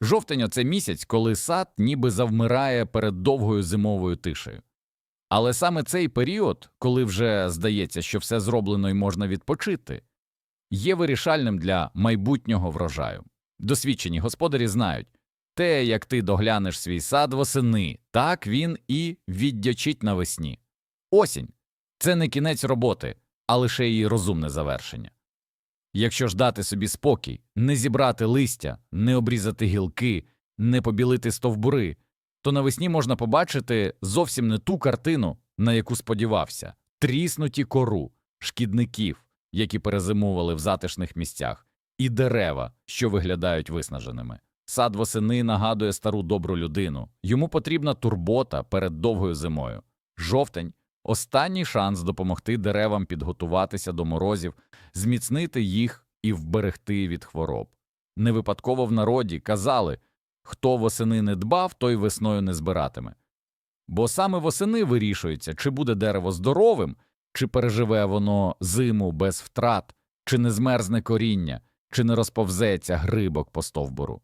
Жовтень це місяць, коли сад ніби завмирає перед довгою зимовою тишею. Але саме цей період, коли вже здається, що все зроблено і можна відпочити, є вирішальним для майбутнього врожаю. Досвідчені господарі знають те, як ти доглянеш свій сад восени, так він і віддячить навесні. Осінь це не кінець роботи, а лише її розумне завершення. Якщо ж дати собі спокій, не зібрати листя, не обрізати гілки, не побілити стовбури, то навесні можна побачити зовсім не ту картину, на яку сподівався тріснуті кору, шкідників, які перезимували в затишних місцях, і дерева, що виглядають виснаженими. Сад восени нагадує стару добру людину йому потрібна турбота перед довгою зимою. Жовтень останній шанс допомогти деревам підготуватися до морозів, зміцнити їх і вберегти від хвороб. Не випадково в народі казали хто восени не дбав, той весною не збиратиме. Бо саме восени вирішується, чи буде дерево здоровим, чи переживе воно зиму без втрат, чи не змерзне коріння, чи не розповзеться грибок по стовбуру.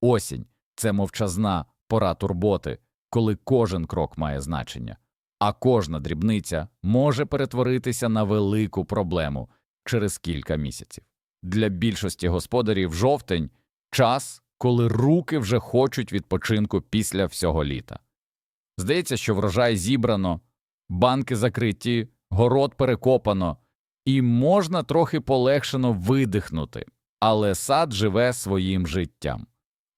Осінь це мовчазна пора турботи, коли кожен крок має значення, а кожна дрібниця може перетворитися на велику проблему через кілька місяців. Для більшості господарів жовтень час, коли руки вже хочуть відпочинку після всього літа. Здається, що врожай зібрано, банки закриті, город перекопано, і можна трохи полегшено видихнути, але сад живе своїм життям.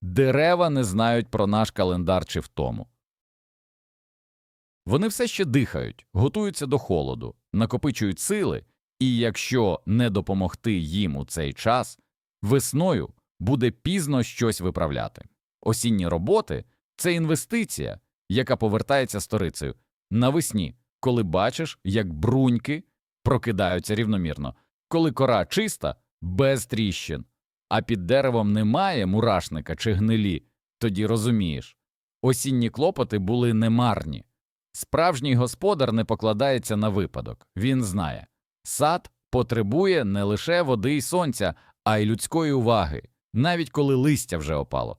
Дерева не знають про наш календар чи втому. Вони все ще дихають, готуються до холоду, накопичують сили, і якщо не допомогти їм у цей час, весною буде пізно щось виправляти. Осінні роботи це інвестиція, яка повертається сторицею навесні, коли бачиш, як бруньки прокидаються рівномірно, коли кора чиста, без тріщин, а під деревом немає мурашника чи гнилі, тоді розумієш осінні клопоти були немарні. Справжній господар не покладається на випадок, він знає сад потребує не лише води й сонця, а й людської уваги, навіть коли листя вже опало.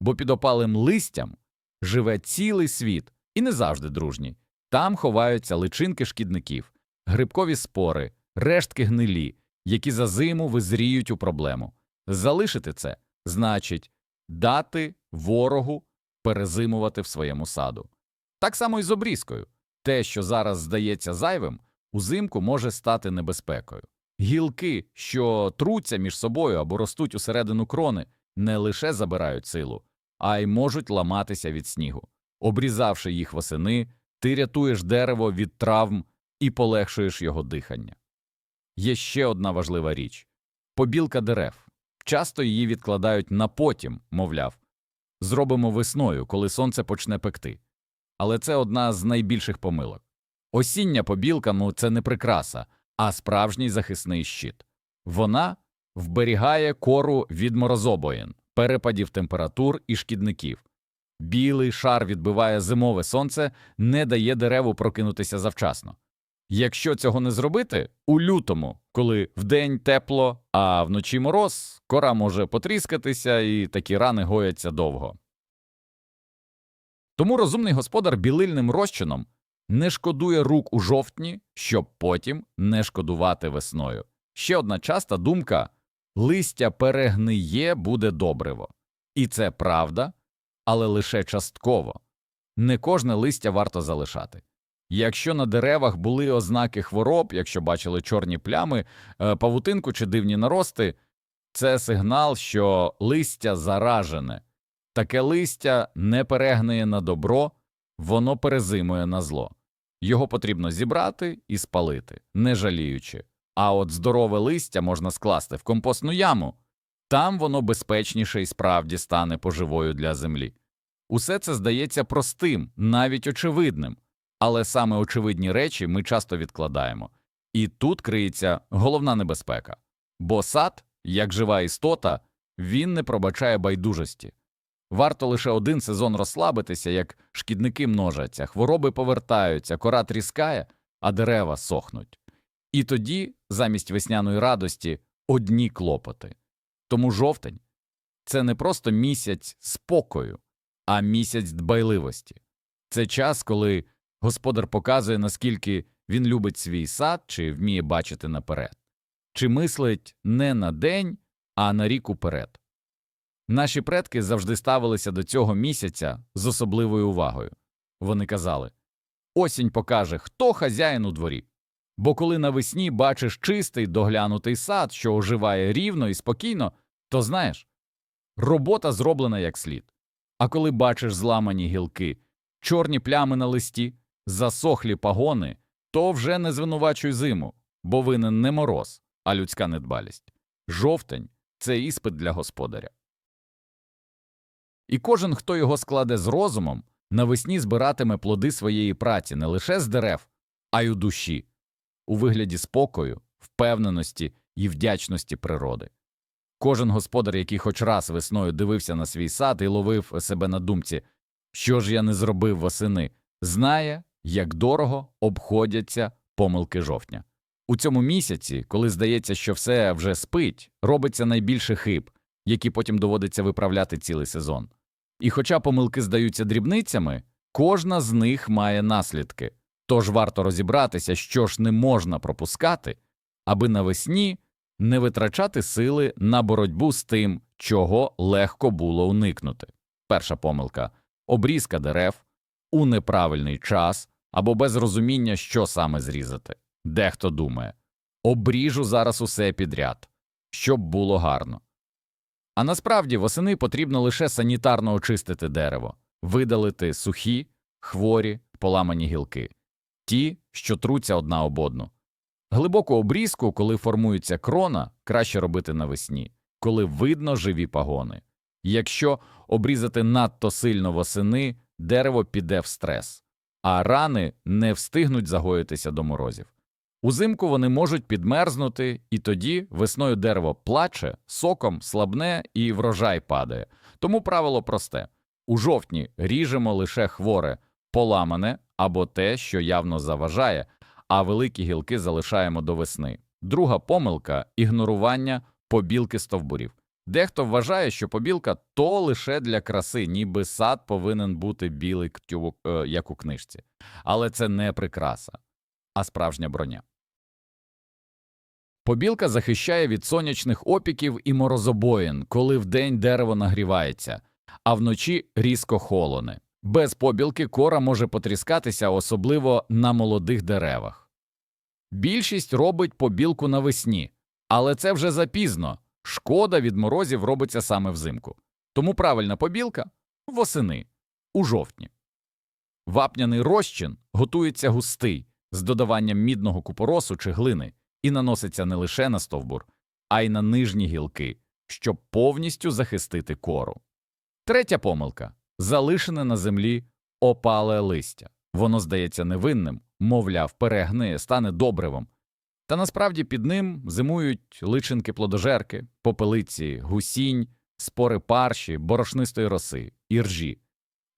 Бо під опалим листям живе цілий світ і не завжди дружній. Там ховаються личинки шкідників, грибкові спори, рештки гнилі, які за зиму визріють у проблему. Залишити це значить дати ворогу перезимувати в своєму саду. Так само і з обрізкою. Те, що зараз здається зайвим, узимку може стати небезпекою. Гілки, що труться між собою або ростуть усередину крони, не лише забирають силу, а й можуть ламатися від снігу. Обрізавши їх восени, ти рятуєш дерево від травм і полегшуєш його дихання. Є ще одна важлива річ побілка дерев. Часто її відкладають на потім, мовляв, зробимо весною, коли сонце почне пекти. Але це одна з найбільших помилок. Осіння побілка ну, це не прикраса, а справжній захисний щит. Вона вберігає кору від морозобоїн, перепадів температур і шкідників. Білий шар відбиває зимове сонце, не дає дереву прокинутися завчасно. Якщо цього не зробити, у лютому, коли вдень тепло, а вночі мороз, кора може потріскатися і такі рани гояться довго. Тому розумний господар білильним розчином не шкодує рук у жовтні, щоб потім не шкодувати весною. Ще одна часта думка листя перегниє буде добриво. І це правда, але лише частково. Не кожне листя варто залишати. Якщо на деревах були ознаки хвороб, якщо бачили чорні плями, е, павутинку чи дивні нарости, це сигнал, що листя заражене. Таке листя не перегниє на добро, воно перезимує на зло. Його потрібно зібрати і спалити, не жаліючи. А от здорове листя можна скласти в компостну яму. Там воно безпечніше і справді стане поживою для землі. Усе це здається простим, навіть очевидним, але саме очевидні речі ми часто відкладаємо. І тут криється головна небезпека. Бо сад, як жива істота, він не пробачає байдужості. Варто лише один сезон розслабитися, як шкідники множаться, хвороби повертаються, кора тріскає, а дерева сохнуть. І тоді, замість весняної радості, одні клопоти. Тому жовтень це не просто місяць спокою, а місяць дбайливості. Це час, коли господар показує, наскільки він любить свій сад чи вміє бачити наперед, чи мислить не на день, а на рік уперед. Наші предки завжди ставилися до цього місяця з особливою увагою. Вони казали осінь покаже, хто хазяїн у дворі. Бо коли навесні бачиш чистий доглянутий сад, що оживає рівно і спокійно, то знаєш робота зроблена як слід. А коли бачиш зламані гілки, чорні плями на листі, засохлі пагони, то вже не звинувачуй зиму, бо винен не мороз, а людська недбалість. Жовтень це іспит для господаря. І кожен, хто його складе з розумом, навесні збиратиме плоди своєї праці не лише з дерев, а й у душі, у вигляді спокою, впевненості і вдячності природи. Кожен господар, який хоч раз весною дивився на свій сад і ловив себе на думці, що ж я не зробив восени, знає, як дорого обходяться помилки жовтня. У цьому місяці, коли здається, що все вже спить, робиться найбільше хиб, які потім доводиться виправляти цілий сезон. І хоча помилки здаються дрібницями, кожна з них має наслідки, тож варто розібратися, що ж не можна пропускати, аби навесні не витрачати сили на боротьбу з тим, чого легко було уникнути. Перша помилка обрізка дерев у неправильний час або без розуміння, що саме зрізати. Дехто думає обріжу зараз усе підряд, щоб було гарно. А насправді восени потрібно лише санітарно очистити дерево, видалити сухі, хворі, поламані гілки, ті, що труться одна об одну. Глибоку обрізку, коли формується крона, краще робити навесні, коли видно живі пагони. Якщо обрізати надто сильно восени, дерево піде в стрес, а рани не встигнуть загоїтися до морозів. Узимку вони можуть підмерзнути, і тоді весною дерево плаче, соком слабне і врожай падає. Тому правило просте у жовтні ріжемо лише хворе, поламане або те, що явно заважає, а великі гілки залишаємо до весни. Друга помилка ігнорування побілки стовбурів. Дехто вважає, що побілка то лише для краси, ніби сад повинен бути білий е, як у книжці. Але це не прикраса, а справжня броня. Побілка захищає від сонячних опіків і морозобоїн, коли вдень дерево нагрівається, а вночі різко холоне. Без побілки кора може потріскатися, особливо на молодих деревах. Більшість робить побілку навесні, але це вже запізно. Шкода від морозів робиться саме взимку. Тому правильна побілка восени, у жовтні. Вапняний розчин готується густий з додаванням мідного купоросу чи глини і наноситься не лише на стовбур, а й на нижні гілки, щоб повністю захистити кору. Третя помилка залишене на землі опале листя. Воно здається невинним, мовляв, перегниє, стане добривом. Та насправді під ним зимують личинки плодожерки, попелиці, гусінь, спори парші, борошнистої роси, іржі.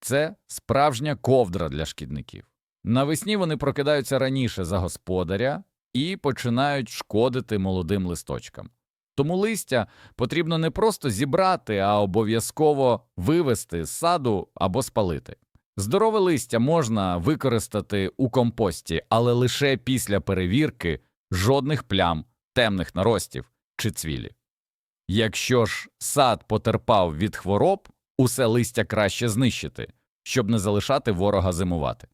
Це справжня ковдра для шкідників. Навесні вони прокидаються раніше за господаря і починають шкодити молодим листочкам. Тому листя потрібно не просто зібрати, а обов'язково вивести з саду або спалити. Здорове листя можна використати у компості, але лише після перевірки жодних плям, темних наростів чи цвілі. Якщо ж сад потерпав від хвороб, усе листя краще знищити, щоб не залишати ворога зимувати.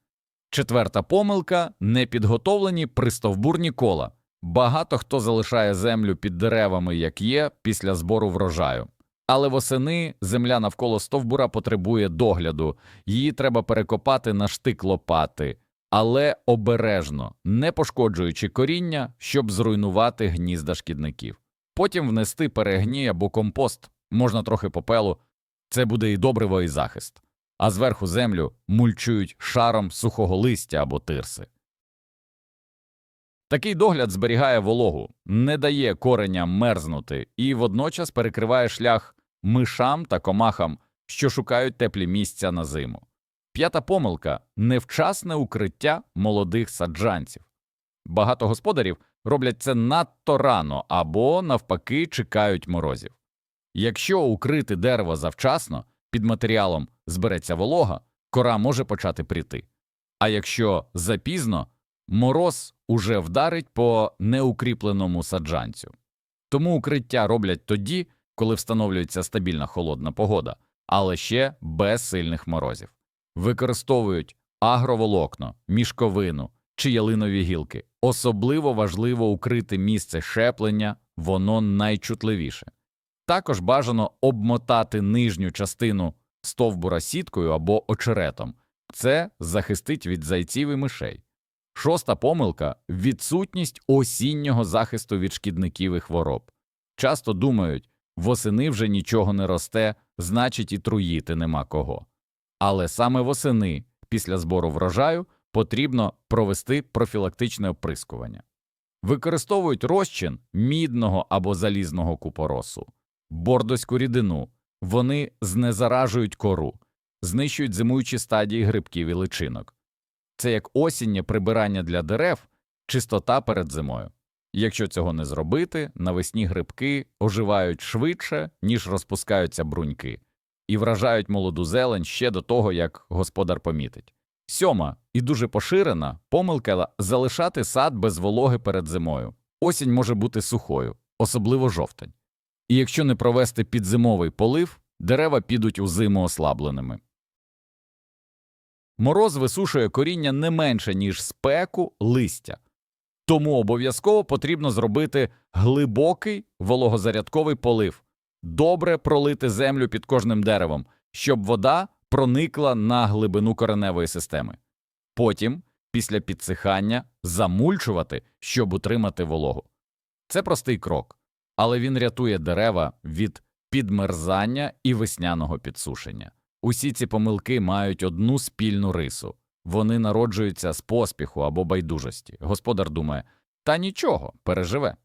Четверта помилка непідготовлені пристовбурні кола. Багато хто залишає землю під деревами, як є, після збору врожаю. Але восени земля навколо стовбура потребує догляду, її треба перекопати на штик лопати, але обережно, не пошкоджуючи коріння, щоб зруйнувати гнізда шкідників. Потім внести перегній або компост, можна трохи попелу, це буде і добриво, і захист, а зверху землю мульчують шаром сухого листя або тирси. Такий догляд зберігає вологу, не дає кореням мерзнути і водночас перекриває шлях мишам та комахам, що шукають теплі місця на зиму. П'ята помилка невчасне укриття молодих саджанців. Багато господарів роблять це надто рано або, навпаки, чекають морозів. Якщо укрити дерево завчасно, під матеріалом збереться волога, кора може почати пріти. А якщо запізно, мороз уже вдарить по неукріпленому саджанцю. Тому укриття роблять тоді, коли встановлюється стабільна холодна погода, але ще без сильних морозів. Використовують агроволокно, мішковину чи ялинові гілки. Особливо важливо укрити місце щеплення, воно найчутливіше. Також бажано обмотати нижню частину стовбура сіткою або очеретом. Це захистить від зайців і мишей. Шоста помилка відсутність осіннього захисту від шкідників і хвороб. Часто думають, восени вже нічого не росте, значить і труїти нема кого. Але саме восени, після збору врожаю, потрібно провести профілактичне оприскування. Використовують розчин мідного або залізного купоросу, бордоську рідину, вони знезаражують кору, знищують зимуючі стадії грибків і личинок. Це як осіннє прибирання для дерев, чистота перед зимою. Якщо цього не зробити, навесні грибки оживають швидше, ніж розпускаються бруньки, і вражають молоду зелень ще до того, як господар помітить. Сьома і дуже поширена помилка залишати сад без вологи перед зимою. Осінь може бути сухою, особливо жовтень. І якщо не провести підзимовий полив, дерева підуть у зиму ослабленими. Мороз висушує коріння не менше, ніж спеку листя. Тому обов'язково потрібно зробити глибокий вологозарядковий полив, добре пролити землю під кожним деревом, щоб вода проникла на глибину кореневої системи. Потім, після підсихання, замульчувати, щоб утримати вологу. Це простий крок, але він рятує дерева від підмерзання і весняного підсушення. Усі ці помилки мають одну спільну рису вони народжуються з поспіху або байдужості. Господар думає, та нічого, переживе.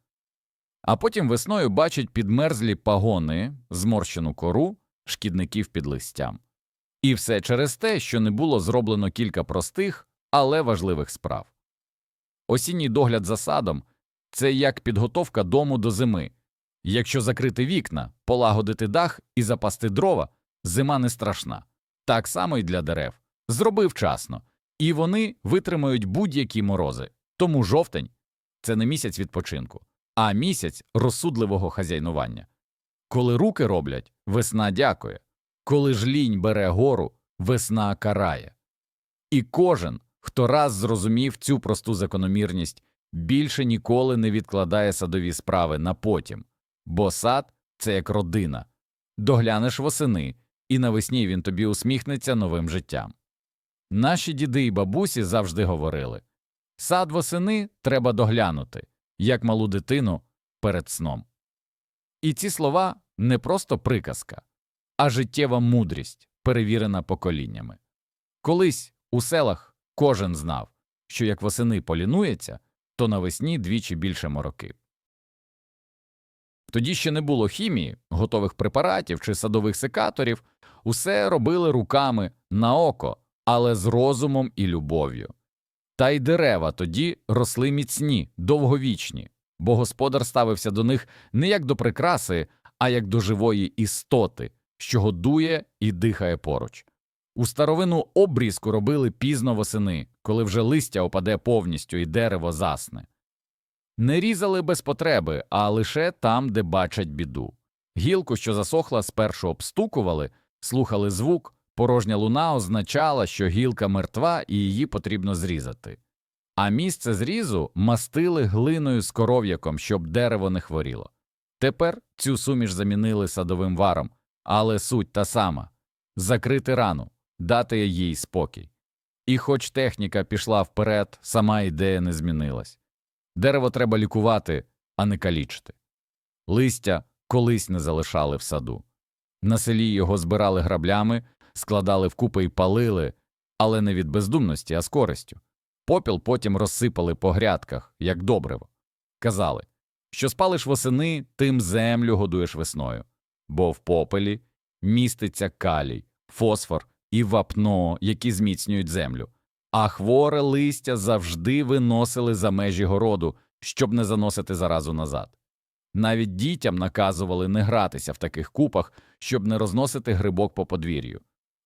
А потім весною бачить підмерзлі пагони, зморщену кору, шкідників під листям. І все через те, що не було зроблено кілька простих, але важливих справ. Осінній догляд за садом це як підготовка дому до зими. Якщо закрити вікна, полагодити дах і запасти дрова, зима не страшна. Так само й для дерев. Зроби вчасно, і вони витримають будь-які морози. Тому жовтень це не місяць відпочинку, а місяць розсудливого хазяйнування. Коли руки роблять, весна дякує, коли ж лінь бере гору, весна карає. І кожен, хто раз зрозумів цю просту закономірність, більше ніколи не відкладає садові справи на потім, бо сад це як родина. Доглянеш восени, і навесні він тобі усміхнеться новим життям. Наші діди і бабусі завжди говорили сад восени треба доглянути, як малу дитину перед сном. І ці слова не просто приказка, а життєва мудрість, перевірена поколіннями. Колись у селах кожен знав, що як восени полінується, то навесні двічі більше мороки. Тоді ще не було хімії, готових препаратів чи садових секаторів, усе робили руками на око, але з розумом і любов'ю. Та й дерева тоді росли міцні, довговічні, бо господар ставився до них не як до прикраси, а як до живої істоти, що годує і дихає поруч. У старовину обрізку робили пізно восени, коли вже листя опаде повністю і дерево засне. Не різали без потреби, а лише там, де бачать біду. Гілку, що засохла, спершу обстукували, слухали звук, порожня луна означала, що гілка мертва і її потрібно зрізати. А місце зрізу мастили глиною з коров'яком, щоб дерево не хворіло. Тепер цю суміш замінили садовим варом, але суть та сама закрити рану, дати їй спокій. І хоч техніка пішла вперед, сама ідея не змінилась. Дерево треба лікувати, а не калічити. Листя колись не залишали в саду. На селі його збирали граблями, складали вкупи і палили, але не від бездумності, а з користю. Попіл потім розсипали по грядках, як добриво. Казали, що спалиш восени, тим землю годуєш весною, бо в попелі міститься калій, фосфор і вапно, які зміцнюють землю, а хворе листя завжди виносили за межі городу, щоб не заносити заразу назад. Навіть дітям наказували не гратися в таких купах, щоб не розносити грибок по подвір'ю.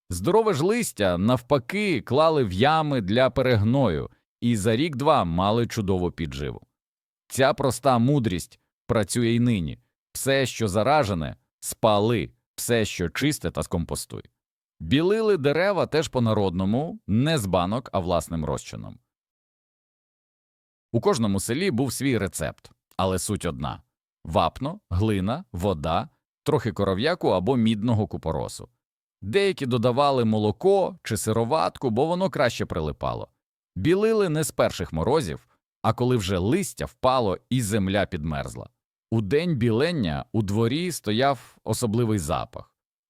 Здорове ж листя, навпаки, клали в ями для перегною і за рік-два мали чудову підживу. Ця проста мудрість працює й нині. Все, що заражене, спали, все, що чисте та скомпостуй. Білили дерева теж по-народному, не з банок, а власним розчином. У кожному селі був свій рецепт, але суть одна – вапно, глина, вода, трохи коров'яку або мідного купоросу. Деякі додавали молоко чи сироватку, бо воно краще прилипало. Білили не з перших морозів, а коли вже листя впало і земля підмерзла. У день білення у дворі стояв особливий запах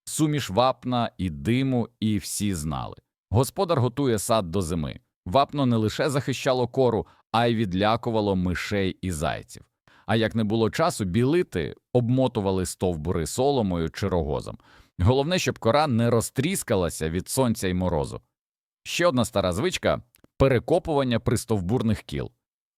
суміш вапна і диму, і всі знали. Господар готує сад до зими. Вапно не лише захищало кору, а й відлякувало мишей і зайців. А як не було часу білити, обмотували стовбури соломою чи рогозом. Головне, щоб кора не розтріскалася від сонця й морозу. Ще одна стара звичка перекопування пристовбурних кіл.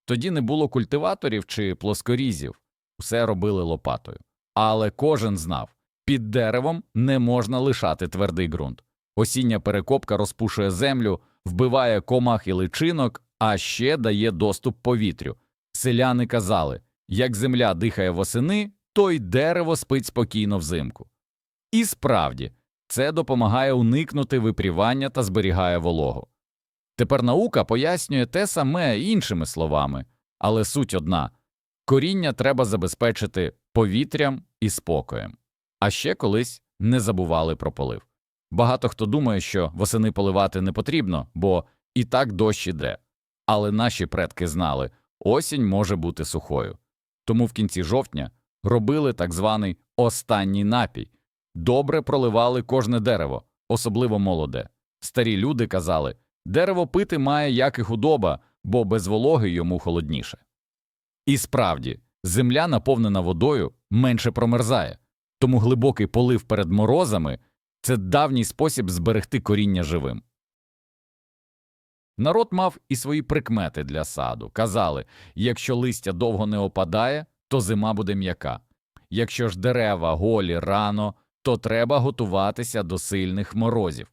Тоді не було культиваторів чи плоскорізів, усе робили лопатою. Але кожен знав, під деревом не можна лишати твердий ґрунт. Осіння перекопка розпушує землю, вбиває комах і личинок, а ще дає доступ повітрю. Селяни казали як земля дихає восени, то й дерево спить спокійно взимку. І справді, це допомагає уникнути випрівання та зберігає вологу. Тепер наука пояснює те саме іншими словами, але суть одна коріння треба забезпечити повітрям і спокоєм. А ще колись не забували про полив. Багато хто думає, що восени поливати не потрібно, бо і так дощ іде. Але наші предки знали, осінь може бути сухою. Тому в кінці жовтня робили так званий останній напій, добре проливали кожне дерево, особливо молоде. Старі люди казали дерево пити має як і худоба, бо без вологи йому холодніше. І справді, земля, наповнена водою, менше промерзає, тому глибокий полив перед морозами це давній спосіб зберегти коріння живим. Народ мав і свої прикмети для саду. Казали, якщо листя довго не опадає, то зима буде м'яка. Якщо ж дерева голі рано, то треба готуватися до сильних морозів.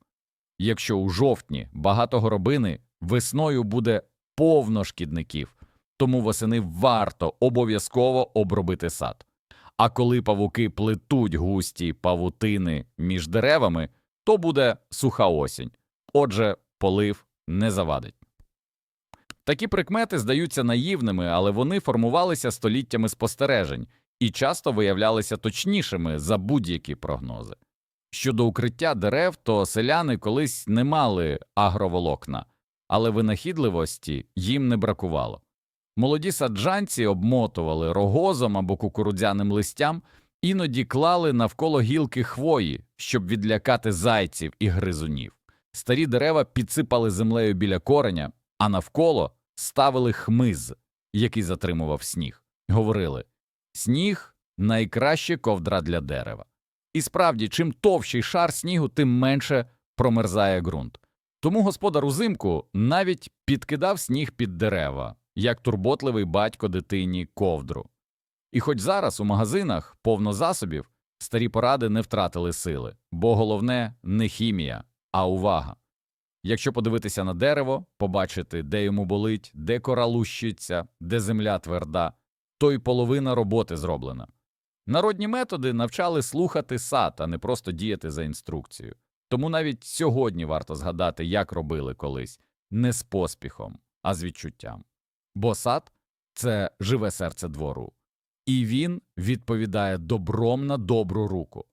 Якщо у жовтні багато горобини, весною буде повно шкідників, тому восени варто обов'язково обробити сад. А коли павуки плетуть густі павутини між деревами, то буде суха осінь. Отже, полив не завадить. Такі прикмети здаються наївними, але вони формувалися століттями спостережень і часто виявлялися точнішими за будь-які прогнози. Щодо укриття дерев, то селяни колись не мали агроволокна, але винахідливості їм не бракувало. Молоді саджанці обмотували рогозом або кукурудзяним листям, іноді клали навколо гілки хвої, щоб відлякати зайців і гризунів. Старі дерева підсипали землею біля кореня, а навколо ставили хмиз, який затримував сніг. Говорили сніг найкраще ковдра для дерева. І справді, чим товщий шар снігу, тим менше промерзає ґрунт. Тому господар узимку навіть підкидав сніг під дерева, як турботливий батько дитині ковдру. І хоч зараз у магазинах повно засобів, старі поради не втратили сили, бо головне не хімія, а увага. Якщо подивитися на дерево, побачити, де йому болить, де кора лущиться, де земля тверда, то й половина роботи зроблена. Народні методи навчали слухати сад, а не просто діяти за інструкцією. Тому навіть сьогодні варто згадати, як робили колись, не з поспіхом, а з відчуттям. Бо сад це живе серце двору, і він відповідає добром на добру руку.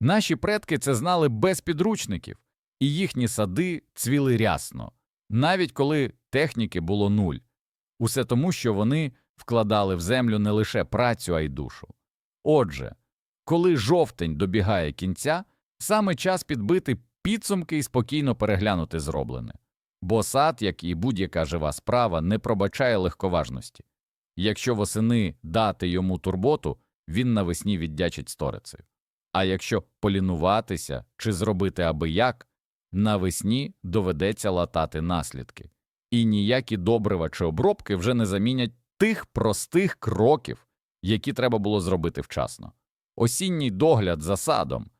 Наші предки це знали без підручників, і їхні сади цвіли рясно, навіть коли техніки було нуль. Усе тому, що вони вкладали в землю не лише працю, а й душу. Отже, коли жовтень добігає кінця, саме час підбити підсумки і спокійно переглянути зроблене. Бо сад, як і будь-яка жива справа, не пробачає легковажності. Якщо восени дати йому турботу, він навесні віддячить сторицею. А якщо полінуватися чи зробити аби як, навесні доведеться латати наслідки, і ніякі добрива чи обробки вже не замінять тих простих кроків, які треба було зробити вчасно. Осінній догляд за садом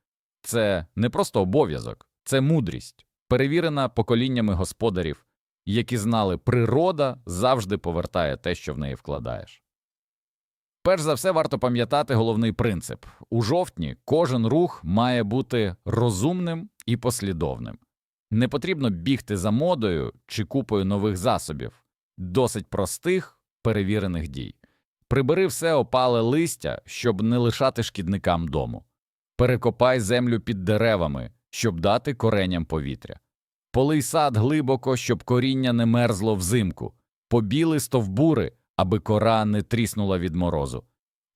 це не просто обов'язок, це мудрість, перевірена поколіннями господарів, які знали, природа завжди повертає те, що в неї вкладаєш. Перш за все, варто пам'ятати головний принцип у жовтні кожен рух має бути розумним і послідовним. Не потрібно бігти за модою чи купою нових засобів, досить простих, перевірених дій. Прибери все опале листя, щоб не лишати шкідникам дому. Перекопай землю під деревами, щоб дати кореням повітря. Полий сад глибоко, щоб коріння не мерзло взимку, побіли стовбури, аби кора не тріснула від морозу.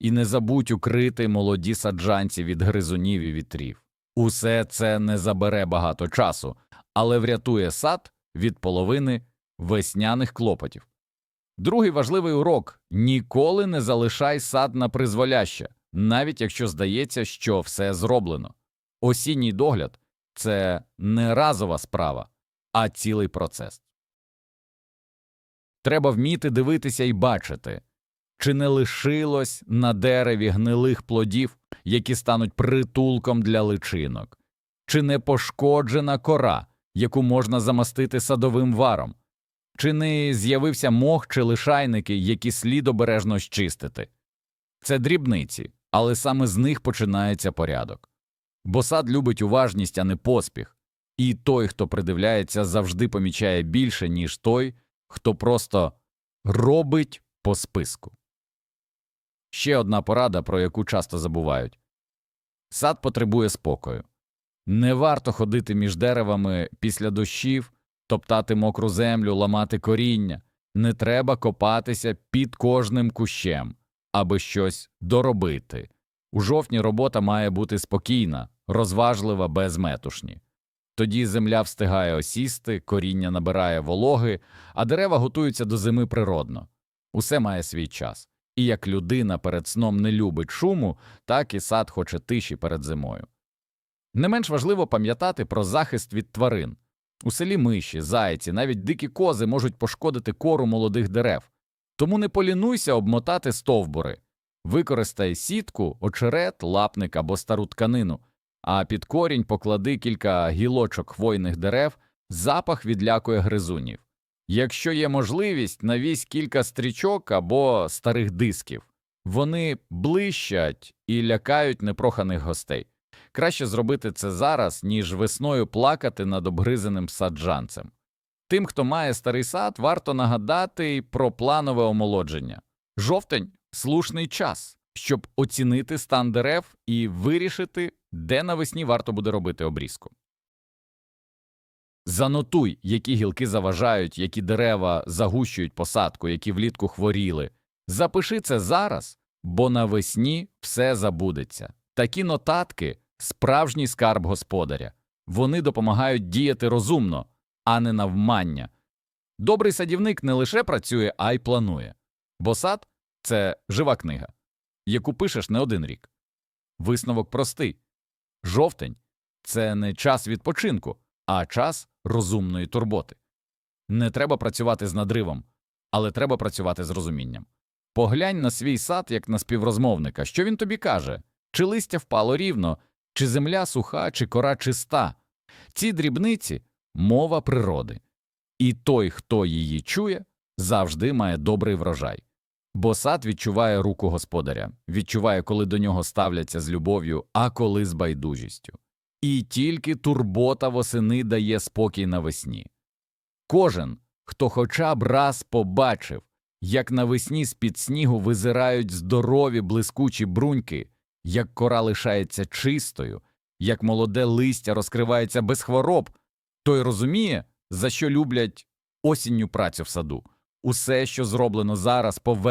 І не забудь укрити молоді саджанці від гризунів і вітрів. Усе це не забере багато часу, але врятує сад від половини весняних клопотів. Другий важливий урок ніколи не залишай сад на призволяще, навіть якщо здається, що все зроблено. Осінній догляд це не разова справа, а цілий процес. Треба вміти дивитися і бачити, чи не лишилось на дереві гнилих плодів, які стануть притулком для личинок, чи не пошкоджена кора, яку можна замастити садовим варом, чи не з'явився мох чи лишайники, які слід обережно щистити. Це дрібниці, але саме з них починається порядок. Бо сад любить уважність, а не поспіх, і той, хто придивляється, завжди помічає більше, ніж той, хто просто робить по списку. Ще одна порада, про яку часто забувають сад потребує спокою. Не варто ходити між деревами після дощів, топтати мокру землю, ламати коріння, не треба копатися під кожним кущем, аби щось доробити. У жовтні робота має бути спокійна, розважлива, без метушні. Тоді земля встигає осісти, коріння набирає вологи, а дерева готуються до зими природно. Усе має свій час. І як людина перед сном не любить шуму, так і сад хоче тиші перед зимою. Не менш важливо пам'ятати про захист від тварин. У селі миші, зайці, навіть дикі кози можуть пошкодити кору молодих дерев. Тому не полінуйся обмотати стовбури. Використай сітку, очерет, лапник або стару тканину, а під корінь поклади кілька гілочок хвойних дерев, запах відлякує гризунів. Якщо є можливість, навісь кілька стрічок або старих дисків. Вони блищать і лякають непроханих гостей. Краще зробити це зараз, ніж весною плакати над обгризаним саджанцем. Тим, хто має старий сад, варто нагадати про планове омолодження. Жовтень слушний час, щоб оцінити стан дерев і вирішити, де навесні варто буде робити обрізку. Занотуй, які гілки заважають, які дерева загущують посадку, які влітку хворіли. Запиши це зараз, бо навесні все забудеться. Такі нотатки справжній скарб господаря. Вони допомагають діяти розумно, а не навмання. Добрий садівник не лише працює, а й планує. Бо сад це жива книга, яку пишеш не один рік. Висновок простий жовтень це не час відпочинку, а час розумної турботи. Не треба працювати з надривом, але треба працювати з розумінням. Поглянь на свій сад як на співрозмовника, що він тобі каже, чи листя впало рівно, чи земля суха, чи кора чиста. Ці дрібниці мова природи, і той, хто її чує, завжди має добрий врожай. Бо сад відчуває руку господаря, відчуває, коли до нього ставляться з любов'ю, а коли з байдужістю. І тільки турбота восени дає спокій навесні. Кожен, хто хоча б раз побачив, як навесні з під снігу визирають здорові блискучі бруньки, як кора лишається чистою, як молоде листя розкривається без хвороб, той розуміє, за що люблять осінню працю в саду. Усе, що зроблено зараз, поверне.